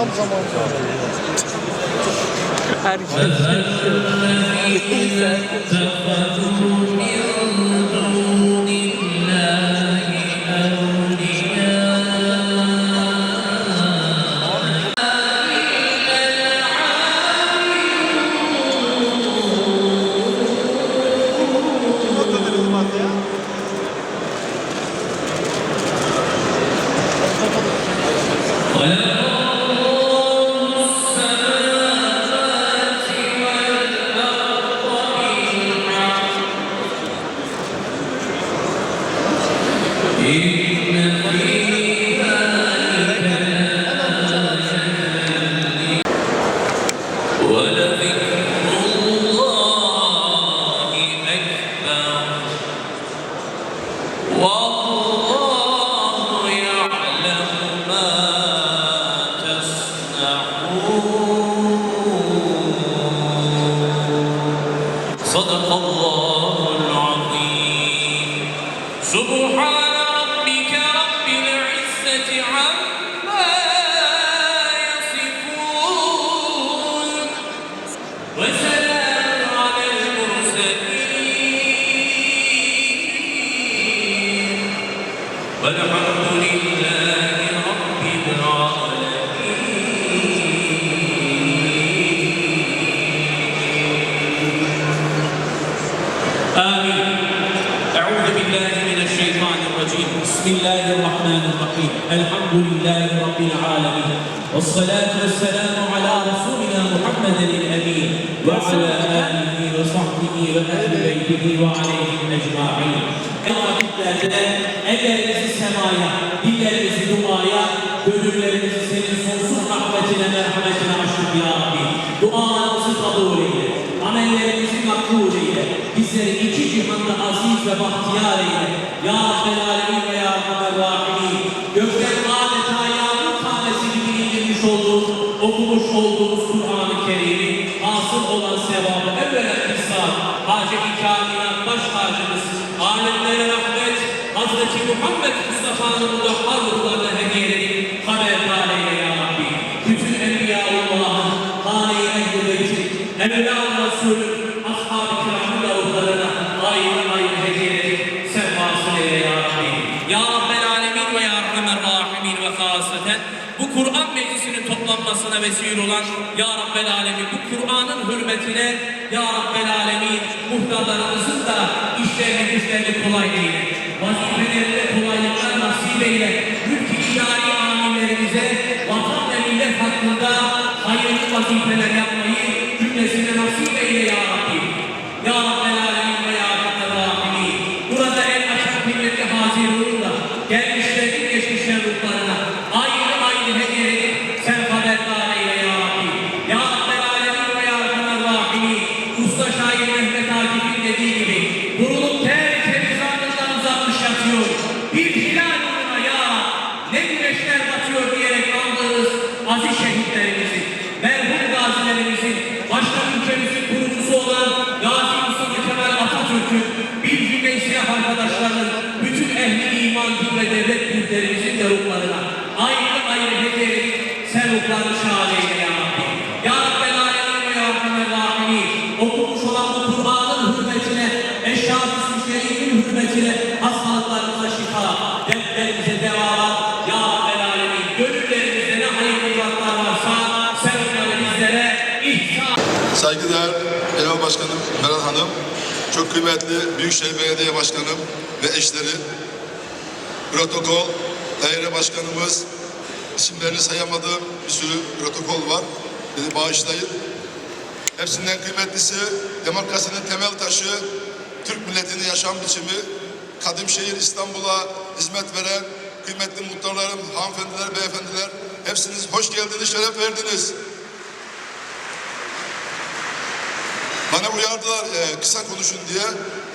Tam zamanında. Herkes. Elhamdülillahi Rabbil Alemin. Ve salatu ve selamu ala Resulina Muhammeden el-Emin ve ala alihi ve sahbihi ve ehli beytihi ve aleyhim ecma'in. En vakitlerde ellerinizi semaya, dillerinizi duaya, gönüllerinizi senin sonsuz rahmetine, merhametine aşık ya Rabbi. Dualarımızı kabul eyle, amellerimizi makbul eyle, bizleri iki cihanda aziz. Ya Rabbel Ya Rabbel Gökler okumuş olduğumuz Kur'an-ı Kerim'i hasıl olan sevabı evvela ihsan, Hacı İkâmina baş tacımız, alemlere rahmet, Hazreti Muhammed Mustafa'nın mudahhar ruhlarına hediyeleri haberdar eyle ya Rabbi. Bütün Enbiyaullah'ın, Hâni Ehl-i Beyt'in, Evlâ Resulü'nün, vesile olan Ya Rabbel Alemin bu Kur'an'ın hürmetine Ya Rabbel Alemin muhtarlarımızın da işlerini güçlerini kolay eyle. Vazifelerinde kolaylıklar nasip eyle. Mülk-i amirlerimize vatan ve millet hakkında hayırlı vazifeler yapma. দিয়েছি kıymetli Büyükşehir Belediye Başkanım ve eşleri, protokol daire başkanımız, isimlerini sayamadığım bir sürü protokol var. Dedi bağışlayın. Hepsinden kıymetlisi demokrasinin temel taşı, Türk milletinin yaşam biçimi, Kadimşehir İstanbul'a hizmet veren kıymetli muhtarlarım, hanımefendiler, beyefendiler, hepsiniz hoş geldiniz, şeref verdiniz. Bana uyardılar e, kısa konuşun diye.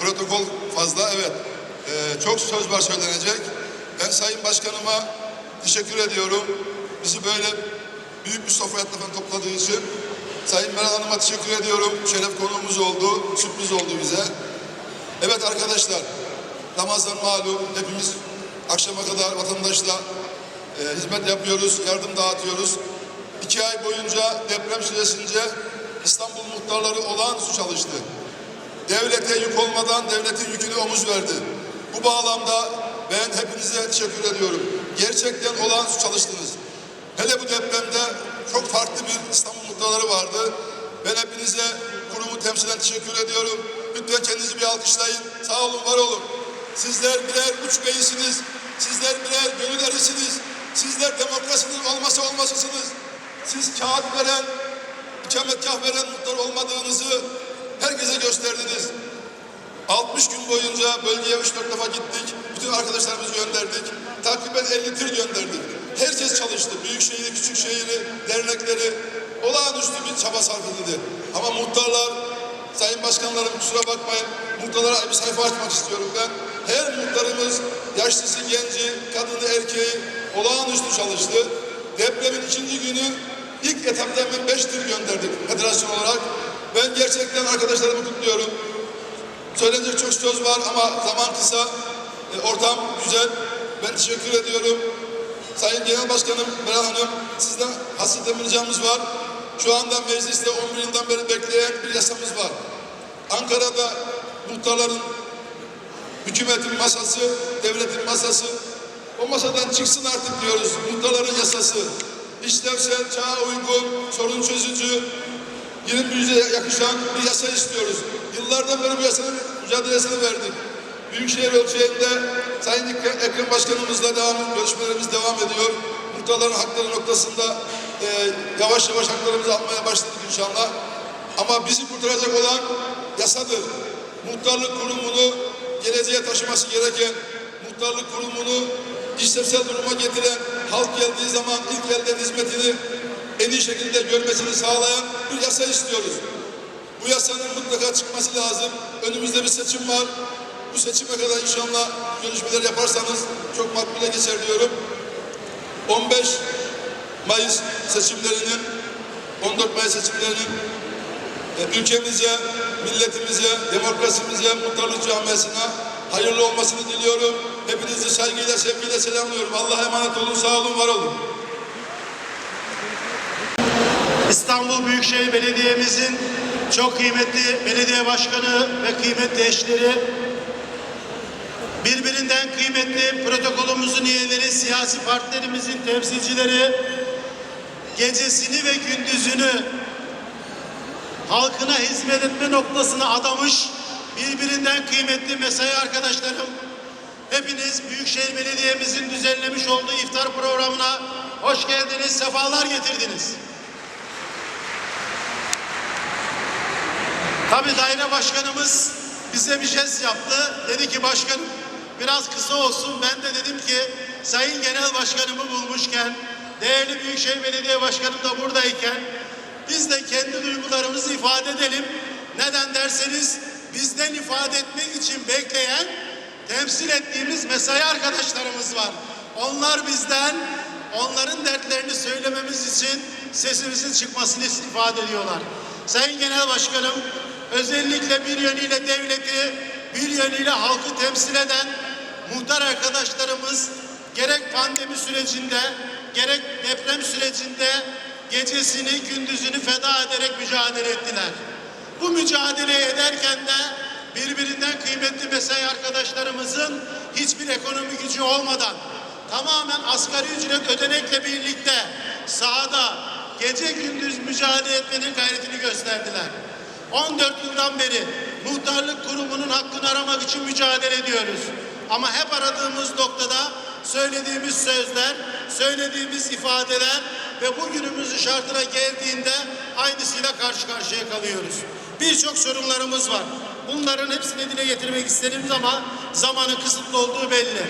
Protokol fazla evet. E, çok söz var söylenecek. Ben Sayın Başkanıma teşekkür ediyorum. Bizi böyle büyük bir sofra etrafına topladığı için. Sayın Meral Hanım'a teşekkür ediyorum. Şeref konuğumuz oldu. Sürpriz oldu bize. Evet arkadaşlar. Ramazan malum. Hepimiz akşama kadar vatandaşla e, hizmet yapıyoruz. Yardım dağıtıyoruz. İki ay boyunca deprem süresince İstanbul muhtarları olağanüstü çalıştı. Devlete yük olmadan devletin yükünü omuz verdi. Bu bağlamda ben hepinize teşekkür ediyorum. Gerçekten olağanüstü çalıştınız. Hele bu depremde çok farklı bir İstanbul muhtarları vardı. Ben hepinize kurumu temsilen teşekkür ediyorum. Lütfen kendinizi bir alkışlayın. Sağ olun, var olun. Sizler birer uç beyisiniz. Sizler birer gönül erisiniz. Sizler demokrasinin olmasa olmasısınız. Siz kağıt veren, ikametgah veren muhtar olmadığınızı herkese gösterdiniz. 60 gün boyunca bölgeye 3-4 defa gittik. Bütün arkadaşlarımızı gönderdik. Takriben 50 tır gönderdik. Herkes çalıştı. Büyükşehir'i, küçükşehir'i, dernekleri olağanüstü bir çaba sarf edildi. Ama muhtarlar, sayın başkanlarım kusura bakmayın. Muhtarlara bir sayfa açmak istiyorum ben. Her muhtarımız yaşlısı, genci, kadını, erkeği olağanüstü çalıştı. Depremin ikinci günü ilk etapta hemen 5 tır gönderdik federasyon olarak. Ben gerçekten arkadaşlarımı kutluyorum. Söylenecek çok söz var ama zaman kısa, e, ortam güzel. Ben teşekkür ediyorum. Sayın Genel Başkanım Meral Hanım, sizden hasretle bir ricamız var. Şu anda mecliste 11 yıldan beri bekleyen bir yasamız var. Ankara'da muhtarların hükümetin masası, devletin masası o masadan çıksın artık diyoruz. Muhtarların yasası. İşlevsel, çağa uygun, sorun çözücü, 21. yüzyıla yakışan bir yasa istiyoruz. Yıllardan beri bu yasanın mücadelesini verdik. Büyükşehir ölçeğinde Sayın Ekrem Başkanımızla devam, görüşmelerimiz devam ediyor. Muhtarların hakları noktasında e, yavaş yavaş haklarımızı almaya başladık inşallah. Ama bizi kurtaracak olan yasadır. Muhtarlık kurumunu geleceğe taşıması gereken, muhtarlık kurumunu işlevsel duruma getiren, halk geldiği zaman ilk elden hizmetini en iyi şekilde görmesini sağlayan bir yasa istiyoruz. Bu yasanın mutlaka çıkması lazım. Önümüzde bir seçim var. Bu seçime kadar inşallah görüşmeler yaparsanız çok makbule geçer diyorum. 15 Mayıs seçimlerinin 14 Mayıs seçimlerinin e, ülkemize, milletimize, demokrasimize, muhtarlık camiasına hayırlı olmasını diliyorum. Hepinizi saygıyla, sevgiyle selamlıyorum. Allah'a emanet olun, sağ olun, var olun. İstanbul Büyükşehir Belediye'mizin çok kıymetli belediye başkanı ve kıymetli eşleri, birbirinden kıymetli protokolümüzün üyeleri, siyasi partilerimizin temsilcileri, gecesini ve gündüzünü halkına hizmet etme noktasına adamış birbirinden kıymetli mesai arkadaşlarım, hepiniz Büyükşehir Belediye'mizin düzenlemiş olduğu iftar programına hoş geldiniz, sefalar getirdiniz. Tabii daire başkanımız bize bir jest yaptı. Dedi ki başkanım biraz kısa olsun. Ben de dedim ki sayın genel başkanımı bulmuşken, değerli Büyükşehir Belediye Başkanım da buradayken biz de kendi duygularımızı ifade edelim. Neden derseniz bizden ifade etmek için bekleyen temsil ettiğimiz mesai arkadaşlarımız var. Onlar bizden onların dertlerini söylememiz için sesimizin çıkmasını ifade ediyorlar. Sayın Genel Başkanım özellikle bir yönüyle devleti, bir yönüyle halkı temsil eden muhtar arkadaşlarımız gerek pandemi sürecinde, gerek deprem sürecinde gecesini, gündüzünü feda ederek mücadele ettiler. Bu mücadeleyi ederken de birbirinden kıymetli mesai arkadaşlarımızın hiçbir ekonomik gücü olmadan tamamen asgari ücret ödenekle birlikte sahada gece gündüz mücadele etmenin gayretini gösterdiler. 14 yıldan beri muhtarlık kurumunun hakkını aramak için mücadele ediyoruz. Ama hep aradığımız noktada söylediğimiz sözler, söylediğimiz ifadeler ve bugünümüzün şartına geldiğinde aynısıyla karşı karşıya kalıyoruz. Birçok sorunlarımız var. Bunların hepsini dile getirmek isteriz ama zamanın kısıtlı olduğu belli.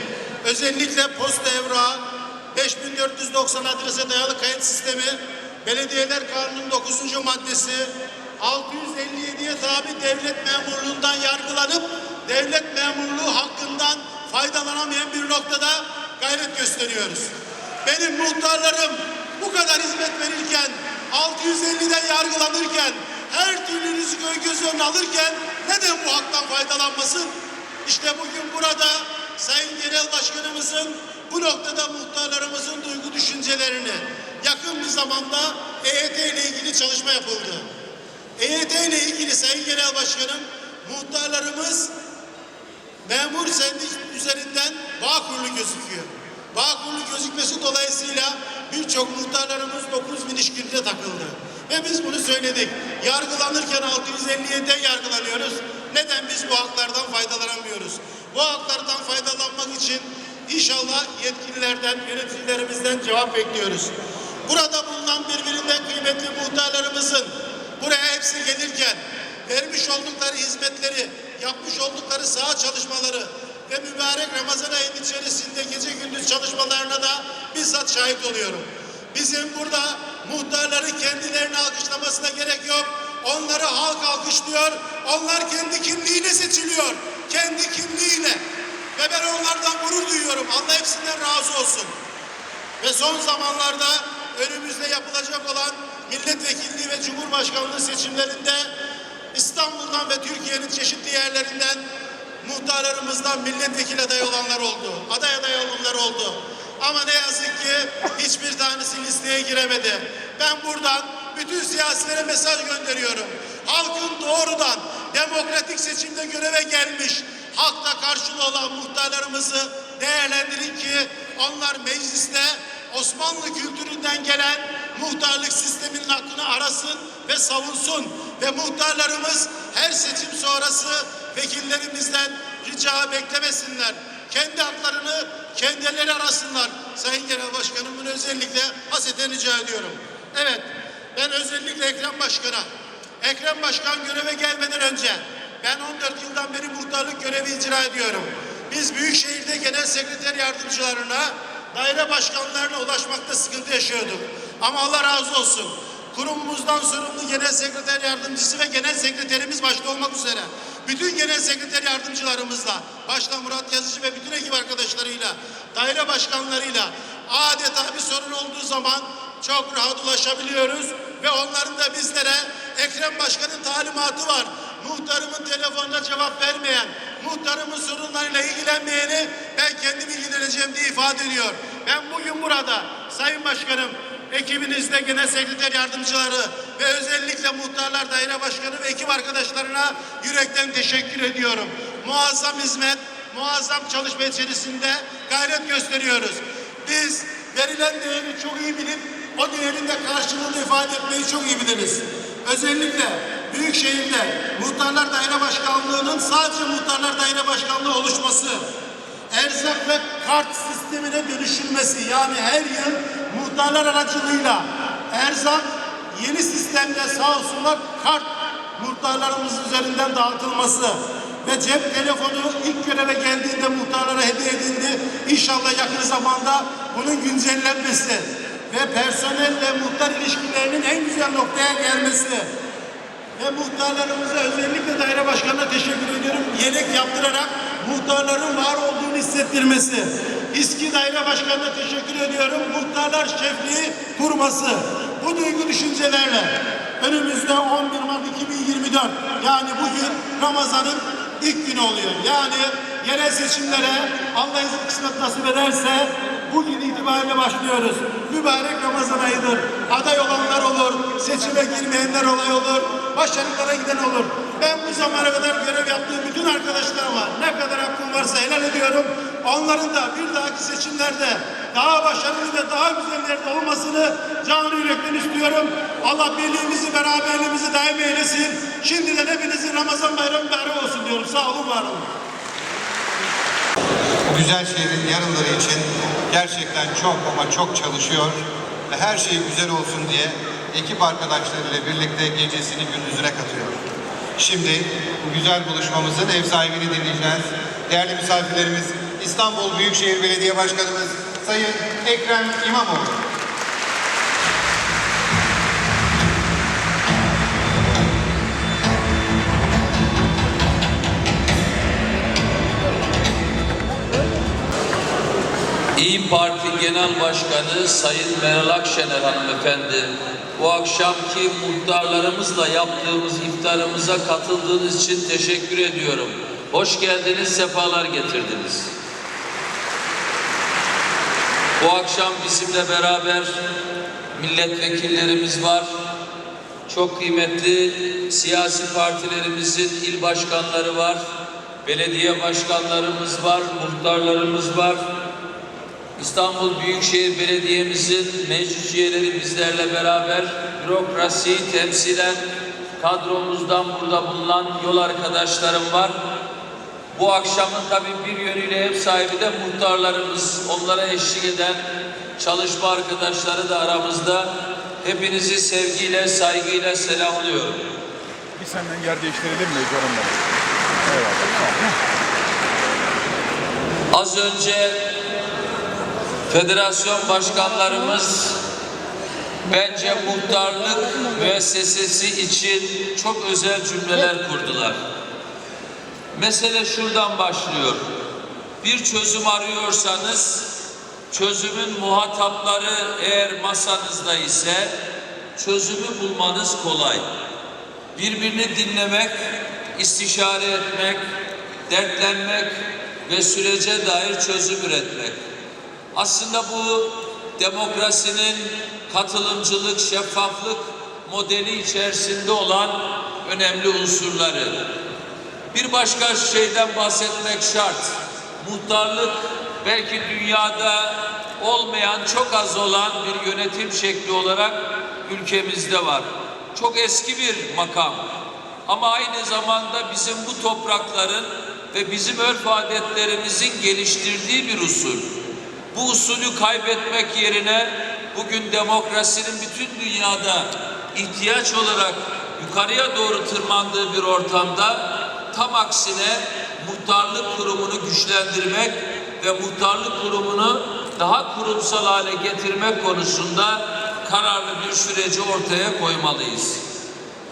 Özellikle posta evrağı, 5490 adrese dayalı kayıt sistemi, Belediyeler Kanunu'nun 9. maddesi, 657'ye tabi devlet memurluğundan yargılanıp devlet memurluğu hakkından faydalanamayan bir noktada gayret gösteriyoruz. Benim muhtarlarım bu kadar hizmet verirken, 650'den yargılanırken, her türlü rüzgarı göz önüne alırken neden bu haktan faydalanmasın? İşte bugün burada Sayın Genel Başkanımızın bu noktada muhtarlarımızın duygu düşüncelerini yakın bir zamanda EYT ile ilgili çalışma yapıldı. EYT ile ilgili Sayın Genel Başkanım muhtarlarımız memur sendik üzerinden bağ kurulu gözüküyor. Bağ kurulu gözükmesi dolayısıyla birçok muhtarlarımız 9 bin işgirde takıldı. Ve biz bunu söyledik. Yargılanırken 657'den yargılanıyoruz. Neden biz bu haklardan faydalanamıyoruz? Bu haklardan faydalanmak için inşallah yetkililerden, yöneticilerimizden cevap bekliyoruz. Burada bulunan birbirinden kıymetli muhtarlarımızın buraya hepsi gelirken vermiş oldukları hizmetleri, yapmış oldukları saha çalışmaları ve mübarek Ramazan ayının içerisinde gece gündüz çalışmalarına da bizzat şahit oluyorum. Bizim burada muhtarları kendilerini alkışlamasına gerek yok. Onları halk alkışlıyor. Onlar kendi kimliğiyle seçiliyor. Kendi kimliğiyle. Ve ben onlardan gurur duyuyorum. Allah hepsinden razı olsun. Ve son zamanlarda önümüzde yapılacak olan milletvekilliği ve cumhurbaşkanlığı seçimlerinde İstanbul'dan ve Türkiye'nin çeşitli yerlerinden muhtarlarımızdan milletvekili aday olanlar oldu. Aday aday olanlar oldu. Ama ne yazık ki hiçbir tanesi listeye giremedi. Ben buradan bütün siyasilere mesaj gönderiyorum. Halkın doğrudan demokratik seçimde göreve gelmiş, halkla karşılığı olan muhtarlarımızı değerlendirin ki onlar mecliste Osmanlı kültüründen gelen muhtarlık sisteminin hakkını arasın ve savunsun. Ve muhtarlarımız her seçim sonrası vekillerimizden rica beklemesinler. Kendi haklarını kendileri arasınlar. Sayın Genel Başkanımın özellikle haseten rica ediyorum. Evet, ben özellikle Ekrem Başkan'a, Ekrem Başkan göreve gelmeden önce ben 14 yıldan beri muhtarlık görevi icra ediyorum. Biz Büyükşehir'de genel sekreter yardımcılarına, daire başkanlarına ulaşmakta sıkıntı yaşıyorduk. Ama Allah razı olsun. Kurumumuzdan sorumlu genel sekreter yardımcısı ve genel sekreterimiz başta olmak üzere bütün genel sekreter yardımcılarımızla başta Murat Yazıcı ve bütün ekip arkadaşlarıyla daire başkanlarıyla adeta bir sorun olduğu zaman çok rahat ulaşabiliyoruz ve onların da bizlere Ekrem Başkan'ın talimatı var. Muhtarımın telefonuna cevap vermeyen, muhtarımın sorunlarıyla ilgilenmeyeni ben kendim ilgileneceğim diye ifade ediyor. Ben bugün burada Sayın Başkanım ekibinizde genel sekreter yardımcıları ve özellikle muhtarlar daire başkanı ve ekip arkadaşlarına yürekten teşekkür ediyorum. Muazzam hizmet, muazzam çalışma içerisinde gayret gösteriyoruz. Biz verilen değeri çok iyi bilip o değerin de karşılığını ifade etmeyi çok iyi biliriz. Özellikle büyük şehirde muhtarlar daire başkanlığının sadece muhtarlar daire başkanlığı oluşması, erzak ve kart sistemine dönüşülmesi yani her yıl muhtarlar aracılığıyla erzak yeni sistemde sağ olsunlar kart muhtarlarımız üzerinden dağıtılması ve cep telefonu ilk göreve geldiğinde muhtarlara hediye edildi. İnşallah yakın zamanda bunun güncellenmesi ve personelle muhtar ilişkilerinin en güzel noktaya gelmesi ve muhtarlarımıza özellikle daire başkanına teşekkür ediyorum. Yelek yaptırarak muhtarların var olduğunu hissettirmesi. İSKİ daire başkanına teşekkür ediyorum. Muhtarlar şefliği kurması. Bu duygu düşüncelerle önümüzde 11 Mart 2024 yani bugün Ramazan'ın ilk günü oluyor. Yani yerel seçimlere Allah izin kısmet nasip ederse bugün itibariyle başlıyoruz. Mübarek Ramazan ayıdır. Aday olanlar olur, seçime girmeyenler olay olur, başarılara giden olur. Ben bu zamana kadar görev yaptığım bütün arkadaşlarıma ne kadar hakkım varsa helal ediyorum. Onların da bir dahaki seçimlerde daha başarılı ve daha güzel yerde olmasını canı yürekten istiyorum. Allah birliğimizi, beraberliğimizi daim eylesin. Şimdiden hepinizin Ramazan bayramı mübarek olsun diyorum. Sağ olun, var olun. Bu güzel şehrin yarınları için gerçekten çok ama çok çalışıyor ve her şey güzel olsun diye ekip arkadaşlarıyla birlikte gecesini gündüzüne katıyor. Şimdi bu güzel buluşmamızın ev sahibini dinleyeceğiz. Değerli misafirlerimiz İstanbul Büyükşehir Belediye Başkanımız Sayın Ekrem İmamoğlu. İyi Parti Genel Başkanı Sayın Meral Akşener hanımefendi, bu akşamki muhtarlarımızla yaptığımız iftarımıza katıldığınız için teşekkür ediyorum. Hoş geldiniz, sefalar getirdiniz. Bu akşam bizimle beraber milletvekillerimiz var. Çok kıymetli siyasi partilerimizin il başkanları var. Belediye başkanlarımız var, muhtarlarımız var. İstanbul Büyükşehir Belediye'mizin meclis üyeleri bizlerle beraber bürokrasiyi temsilen kadromuzdan burada bulunan yol arkadaşlarım var. Bu akşamın tabii bir yönüyle ev sahibi de muhtarlarımız, onlara eşlik eden çalışma arkadaşları da aramızda. Hepinizi sevgiyle, saygıyla selamlıyorum. Bir senden yer değiştirelim mi Canım Eyvallah. Az önce federasyon başkanlarımız bence muhtarlık müessesesi için çok özel cümleler kurdular. Mesele şuradan başlıyor. Bir çözüm arıyorsanız çözümün muhatapları eğer masanızda ise çözümü bulmanız kolay. Birbirini dinlemek, istişare etmek, dertlenmek ve sürece dair çözüm üretmek. Aslında bu demokrasinin katılımcılık, şeffaflık modeli içerisinde olan önemli unsurları. Bir başka şeyden bahsetmek şart. Muhtarlık belki dünyada olmayan, çok az olan bir yönetim şekli olarak ülkemizde var. Çok eski bir makam. Ama aynı zamanda bizim bu toprakların ve bizim örf adetlerimizin geliştirdiği bir usul. Bu usulü kaybetmek yerine bugün demokrasinin bütün dünyada ihtiyaç olarak yukarıya doğru tırmandığı bir ortamda tam aksine muhtarlık kurumunu güçlendirmek ve muhtarlık kurumunu daha kurumsal hale getirmek konusunda kararlı bir süreci ortaya koymalıyız.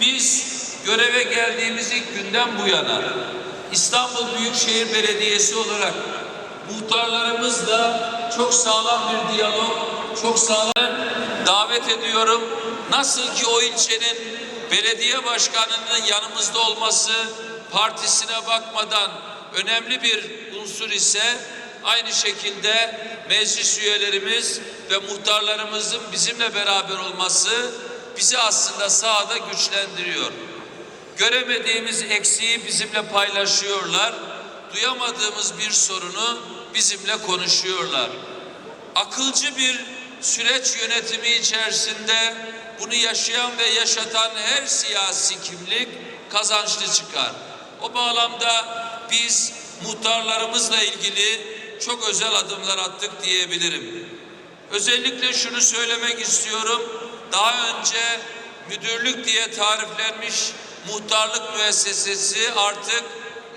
Biz göreve geldiğimiz ilk günden bu yana İstanbul Büyükşehir Belediyesi olarak muhtarlarımızla çok sağlam bir diyalog, çok sağlam davet ediyorum. Nasıl ki o ilçenin belediye başkanının yanımızda olması partisine bakmadan önemli bir unsur ise aynı şekilde meclis üyelerimiz ve muhtarlarımızın bizimle beraber olması bizi aslında sahada güçlendiriyor. Göremediğimiz eksiği bizimle paylaşıyorlar. Duyamadığımız bir sorunu bizimle konuşuyorlar. Akılcı bir süreç yönetimi içerisinde bunu yaşayan ve yaşatan her siyasi kimlik kazançlı çıkar. O bağlamda biz muhtarlarımızla ilgili çok özel adımlar attık diyebilirim. Özellikle şunu söylemek istiyorum. Daha önce müdürlük diye tariflenmiş muhtarlık müessesesi artık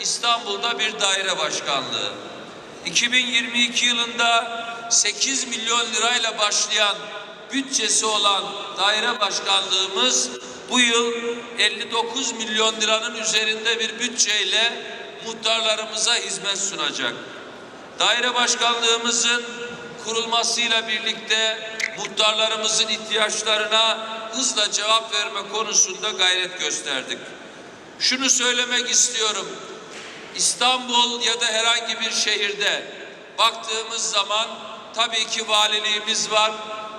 İstanbul'da bir daire başkanlığı. 2022 yılında 8 milyon lirayla başlayan bütçesi olan daire başkanlığımız bu yıl 59 milyon liranın üzerinde bir bütçeyle muhtarlarımıza hizmet sunacak. Daire başkanlığımızın kurulmasıyla birlikte muhtarlarımızın ihtiyaçlarına hızla cevap verme konusunda gayret gösterdik. Şunu söylemek istiyorum. İstanbul ya da herhangi bir şehirde baktığımız zaman tabii ki valiliğimiz var,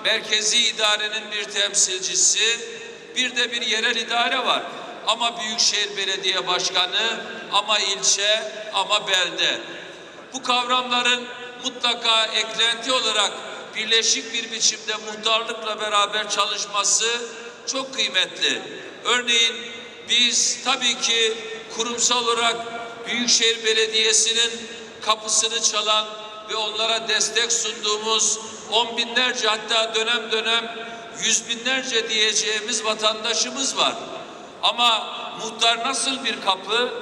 merkezi idarenin bir temsilcisi, bir de bir yerel idare var. Ama Büyükşehir Belediye Başkanı, ama ilçe, ama belde. Bu kavramların mutlaka eklenti olarak birleşik bir biçimde muhtarlıkla beraber çalışması çok kıymetli. Örneğin biz tabii ki kurumsal olarak Büyükşehir Belediyesi'nin kapısını çalan ve onlara destek sunduğumuz on binlerce hatta dönem dönem yüz binlerce diyeceğimiz vatandaşımız var. Ama muhtar nasıl bir kapı?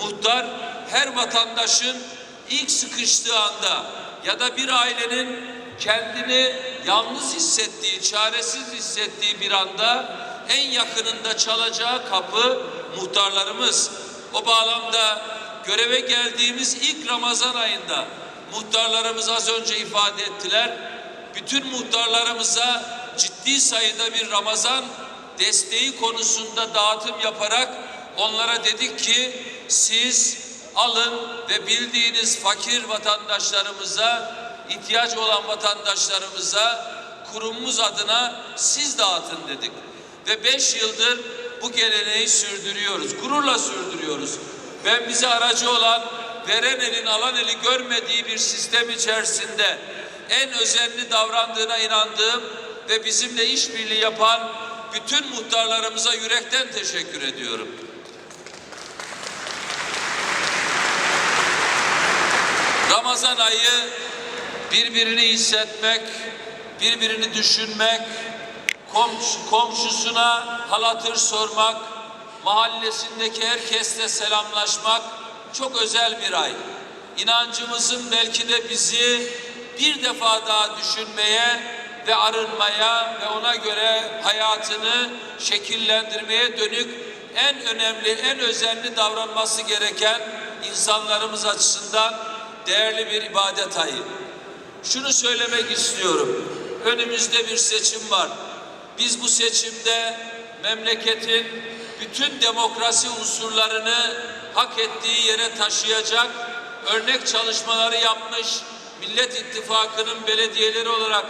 Muhtar her vatandaşın ilk sıkıştığı anda ya da bir ailenin kendini yalnız hissettiği, çaresiz hissettiği bir anda en yakınında çalacağı kapı muhtarlarımız. O bağlamda göreve geldiğimiz ilk Ramazan ayında muhtarlarımız az önce ifade ettiler. Bütün muhtarlarımıza ciddi sayıda bir Ramazan desteği konusunda dağıtım yaparak onlara dedik ki siz alın ve bildiğiniz fakir vatandaşlarımıza, ihtiyaç olan vatandaşlarımıza kurumumuz adına siz dağıtın dedik. Ve beş yıldır bu geleneği sürdürüyoruz. Gururla sürdürüyoruz. Ben bize aracı olan veren elin alan eli görmediği bir sistem içerisinde en özenli davrandığına inandığım ve bizimle işbirliği yapan bütün muhtarlarımıza yürekten teşekkür ediyorum. Ramazan ayı birbirini hissetmek, birbirini düşünmek, komşu, komşusuna hal hatır sormak, mahallesindeki herkesle selamlaşmak çok özel bir ay. İnancımızın belki de bizi bir defa daha düşünmeye ve arınmaya ve ona göre hayatını şekillendirmeye dönük en önemli, en özenli davranması gereken insanlarımız açısından değerli bir ibadet ayı. Şunu söylemek istiyorum. Önümüzde bir seçim var. Biz bu seçimde memleketin bütün demokrasi unsurlarını hak ettiği yere taşıyacak örnek çalışmaları yapmış Millet İttifakı'nın belediyeleri olarak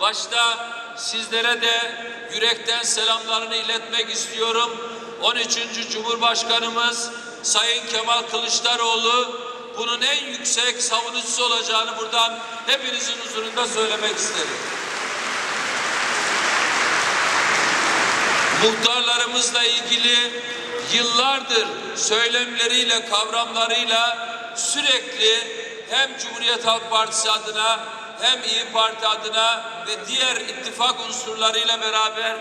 başta sizlere de yürekten selamlarını iletmek istiyorum. 13. Cumhurbaşkanımız Sayın Kemal Kılıçdaroğlu bunun en yüksek savunucusu olacağını buradan hepinizin huzurunda söylemek isterim. Muhtarlarımızla ilgili yıllardır söylemleriyle, kavramlarıyla sürekli hem Cumhuriyet Halk Partisi adına hem İyi Parti adına ve diğer ittifak unsurlarıyla beraber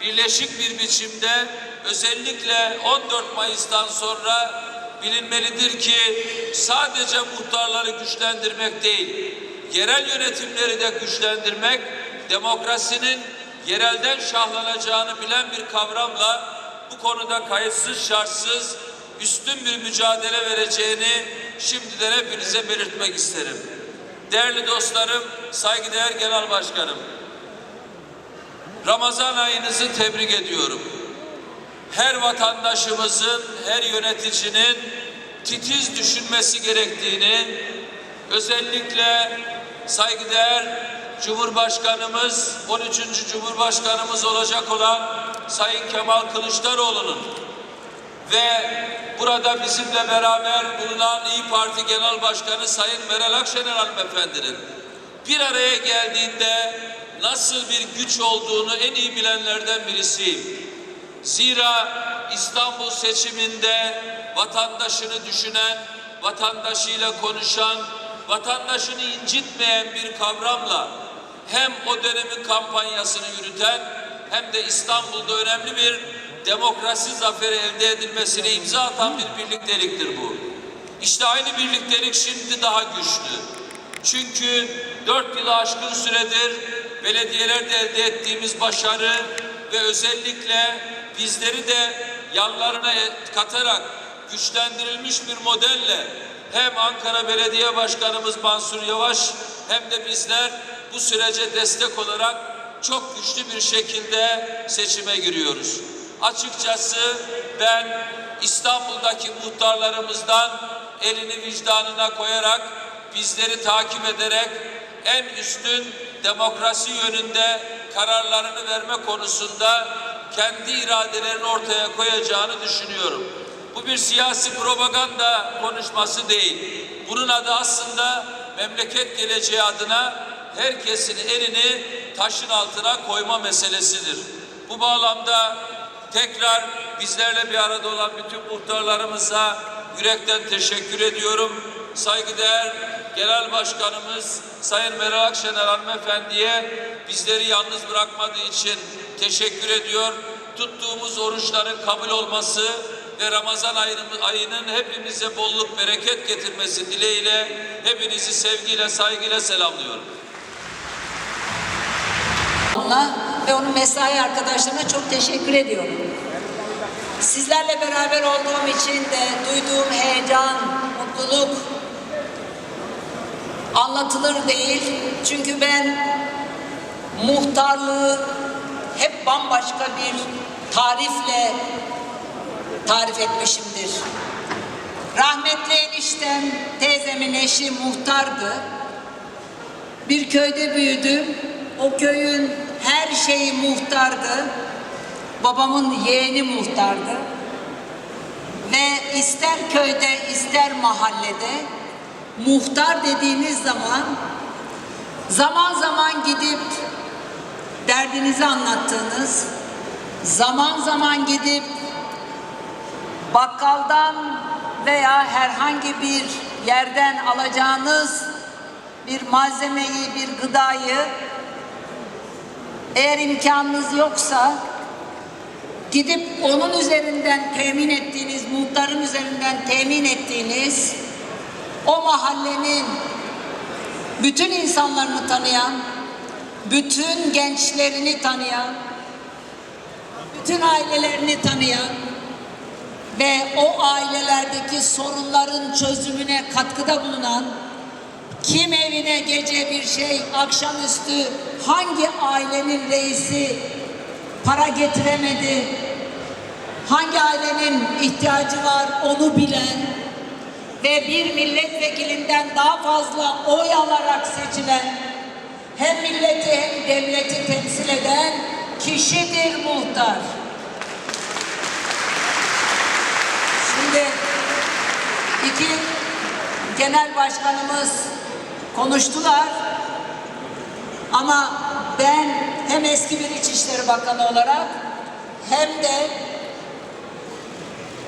birleşik bir biçimde özellikle 14 Mayıs'tan sonra bilinmelidir ki sadece muhtarları güçlendirmek değil, yerel yönetimleri de güçlendirmek, demokrasinin yerelden şahlanacağını bilen bir kavramla bu konuda kayıtsız şartsız üstün bir mücadele vereceğini şimdiden hepinize belirtmek isterim. Değerli dostlarım, saygıdeğer Genel Başkanım, Ramazan ayınızı tebrik ediyorum her vatandaşımızın, her yöneticinin titiz düşünmesi gerektiğini, özellikle saygıdeğer Cumhurbaşkanımız, 13. Cumhurbaşkanımız olacak olan Sayın Kemal Kılıçdaroğlu'nun ve burada bizimle beraber bulunan İyi Parti Genel Başkanı Sayın Meral Akşener hanımefendinin bir araya geldiğinde nasıl bir güç olduğunu en iyi bilenlerden birisiyim. Zira İstanbul seçiminde vatandaşını düşünen, vatandaşıyla konuşan, vatandaşını incitmeyen bir kavramla hem o dönemin kampanyasını yürüten hem de İstanbul'da önemli bir demokrasi zaferi elde edilmesine imza atan bir birlikteliktir bu. İşte aynı birliktelik şimdi daha güçlü. Çünkü dört yılı aşkın süredir belediyelerde elde ettiğimiz başarı ve özellikle bizleri de yanlarına katarak güçlendirilmiş bir modelle hem Ankara Belediye Başkanımız Mansur Yavaş hem de bizler bu sürece destek olarak çok güçlü bir şekilde seçime giriyoruz. Açıkçası ben İstanbul'daki muhtarlarımızdan elini vicdanına koyarak bizleri takip ederek en üstün demokrasi yönünde kararlarını verme konusunda kendi iradelerini ortaya koyacağını düşünüyorum. Bu bir siyasi propaganda konuşması değil. Bunun adı aslında memleket geleceği adına herkesin elini taşın altına koyma meselesidir. Bu bağlamda tekrar bizlerle bir arada olan bütün muhtarlarımıza yürekten teşekkür ediyorum. Saygıdeğer Genel Başkanımız Sayın Meral Akşener hanımefendiye bizleri yalnız bırakmadığı için teşekkür ediyor. Tuttuğumuz oruçların kabul olması ve Ramazan ayının, ayının hepimize bolluk bereket getirmesi dileğiyle hepinizi sevgiyle saygıyla selamlıyorum. Ona ve onun mesai arkadaşlarına çok teşekkür ediyorum. Sizlerle beraber olduğum için de duyduğum heyecan, mutluluk anlatılır değil. Çünkü ben muhtarlığı hep bambaşka bir tarifle tarif etmişimdir. Rahmetli eniştem, teyzemin eşi muhtardı. Bir köyde büyüdüm. O köyün her şeyi muhtardı. Babamın yeğeni muhtardı. Ve ister köyde ister mahallede muhtar dediğiniz zaman zaman zaman gidip derdinizi anlattığınız, zaman zaman gidip bakkaldan veya herhangi bir yerden alacağınız bir malzemeyi, bir gıdayı eğer imkanınız yoksa gidip onun üzerinden temin ettiğiniz, muhtarın üzerinden temin ettiğiniz o mahallenin bütün insanlarını tanıyan, bütün gençlerini tanıyan, bütün ailelerini tanıyan ve o ailelerdeki sorunların çözümüne katkıda bulunan kim evine gece bir şey, akşamüstü hangi ailenin reisi para getiremedi, hangi ailenin ihtiyacı var onu bilen ve bir milletvekilinden daha fazla oy alarak seçilen hem milleti hem devleti temsil eden kişidir muhtar. Şimdi iki genel başkanımız konuştular. Ama ben hem eski bir İçişleri Bakanı olarak hem de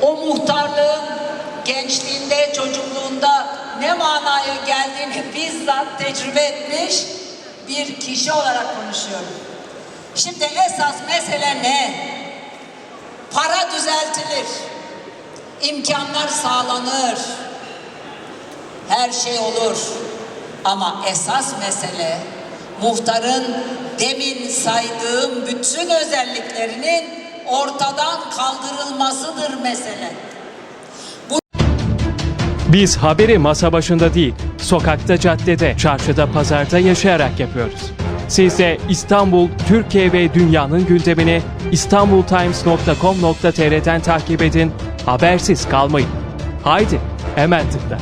o muhtarlığın gençliğinde, çocukluğunda ne manaya geldiğini bizzat tecrübe etmiş bir kişi olarak konuşuyorum. Şimdi esas mesele ne? Para düzeltilir. imkanlar sağlanır. Her şey olur. Ama esas mesele muhtarın demin saydığım bütün özelliklerinin ortadan kaldırılmasıdır mesele. Biz haberi masa başında değil, sokakta, caddede, çarşıda, pazarda yaşayarak yapıyoruz. Siz de İstanbul, Türkiye ve dünyanın gündemini istanbultimes.com.tr'den takip edin, habersiz kalmayın. Haydi, hemen tıkla.